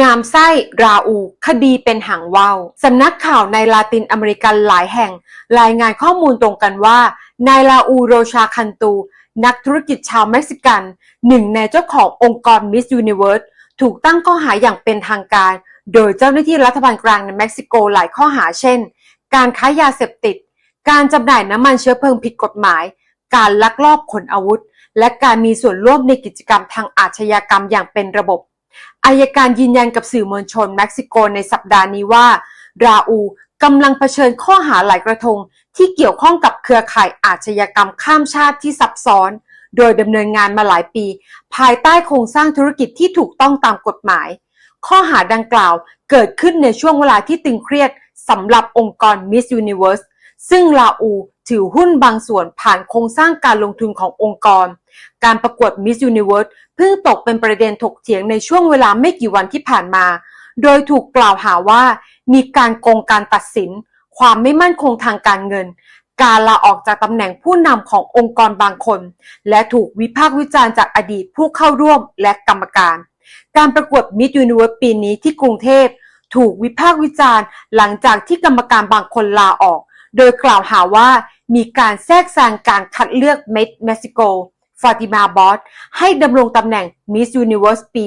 งามไส้ราอู คดีเป็นหางว่าวสำนักข่าวในลาตินอเมริกันหลายแห่ง รายงานข้อมูลตรงกันว่านายลาอูโรชาคันตู นักธุรกิจชาวเม็กซิกัน หนึ่งในเจ้าขององค์กร Miss Universe ถูกตั้งข้อหาอย่างเป็นทางการ โดยเจ้าหน้าที่รัฐบาลกลางในเม็กซิโกหลายข้อหาเช่น การค้ายาเสพติด การจำหน่ายน้ำมันเชื้อเพลิงผิดกฎหมาย การลักลอบขนอาวุธ และการมีส่วนร่วมในกิจกรรมทางอาชญากรรมอย่างเป็นระบบ อายการยืนยันกับสื่อมวลชนเม็กซิโกในสัปดาห์นี้ว่า ราอูกำลังเผชิญข้อหาหลายกระทง ที่เกี่ยวข้องกับเครือข่ายอาชญากรรมข้ามชาติที่ซับซ้อน โดยดำเนินงานมาหลายปี ภายใต้โครงสร้างธุรกิจที่ถูกต้องตามกฎหมาย ข้อหาดังกล่าวเกิดขึ้นในช่วงเวลาที่ตึงเครียดสำหรับองค์กร Miss Universe ซึ่งลาอูถือหุ้นบางส่วนผ่านโครงสร้างการลงทุนขององค์กร การประกวด Miss Universe เพิ่งตกเป็นประเด็นถกเถียงในช่วงเวลาไม่กี่วันที่ผ่านมา โดยถูกกล่าวหาว่า มีการโกงการตัดสิน ความไม่มั่นคงทางการเงิน การลาออกจากตำแหน่งผู้นำขององค์กรบางคน และถูกวิพากษ์วิจารณ์จากอดีตผู้เข้าร่วมและกรรมการ การประกวด Miss Universe ปีนี้ที่กรุงเทพถูกวิพากษ์วิจารณ์ หลังจากที่กรรมการบางคนลาออก โดยกล่าวหาว่ามีการแทรกแซงการคัดเลือกเมดเม็กซิโก ฟาติมาบอสให้ดำรงตำแหน่ง Miss Universe ปี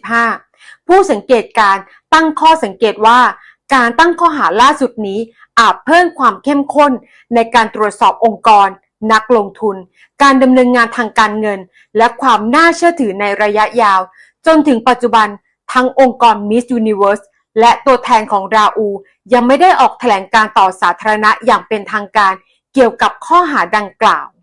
2025 ผู้สังเกตการ์ตั้งข้อสังเกตว่า การตั้งข้อหาล่าสุดนี้อาจเพิ่มความเข้มข้นในการตรวจสอบองค์กร นักลงทุน การดำเนินงานทางการเงิน และความน่าเชื่อถือในระยะยาว จนถึงปัจจุบันทั้งองค์กร Miss Universe และตัวแทนของราอู ยังไม่ได้ออกแถลงการต่อสาธารณะอย่างเป็นทางการเกี่ยวกับข้อหาดังกล่าว